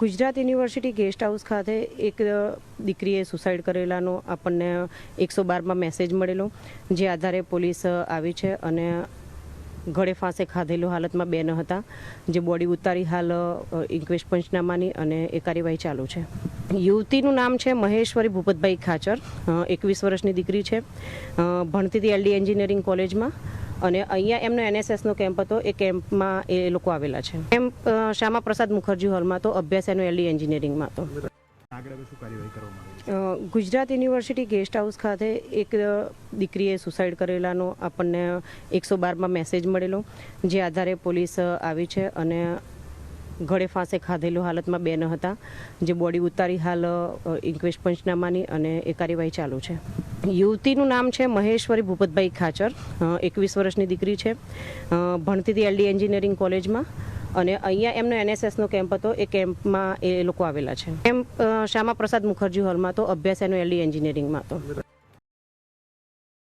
Gujarat university guest house ખાતે એક દીકરીએ સુસાઇડ કરેલાનો આપણને એકસો બારમાં મેસેજ મળેલો, જે આધારે પોલીસ આવી છે અને ગળે ફાંસે ખાધેલો હાલતમાં બેન હતા, જે બોડી ઉતારી હાલ ઇન્ક્વેસ્ટ પંચનામાની અને એ કાર્યવાહી ચાલુ છે. યુવતીનું નામ છે મહેશ્વરી ભૂપતભાઈ ખાચર એકવીસ વર્ષની દીકરી છે ભણતી હતી એલડી એન્જિનિયરિંગ કોલેજમાં અને અહીંયા એમનો એનએસએસનો કેમ્પ હતો એ કેમ્પમાં એ લોકો આવેલા છે. કેમ્પ શ્યામા પ્રસાદ મુખર્જી હોલમાં તો અભ્યાસ એનો એલડી એન્જિનિયરિંગમાં હતો. છે અ, ગુજરાત યુનિવર્સિટી ગેસ્ટ હાઉસ ખાતે એક દીકરીએ સુસાઇડ કરેલાનો આપણને એકસો બારમાં મેસેજ મળેલો જે આધારે પોલીસ આવી છે અને ગળે ફાંસે ખાધેલો હાલતમાં બે ન હતા જે બોડી ઉતારી હાલ ઇન્ક્વેસ્ટ પંચનામાની અને એ કાર્યવાહી ચાલુ છે. યુવતીનું નામ છે મહેશ્વરી ભૂપતભાઈ ખાચર. એકવીસ વર્ષની દીકરી છે. ભણતીથી એલડી એન્જિનિયરિંગ કોલેજમાં અને અહીંયા એમનો એનએસએસનો કેમ્પ હતો. એ કેમ્પમાં એ લોકો આવેલા છે. કેમ્પ શ્યામા પ્રસાદ મુખર્જી હોલમાં તો અભ્યાસ એનો એલડી એન્જિનિયરિંગમાં હતો.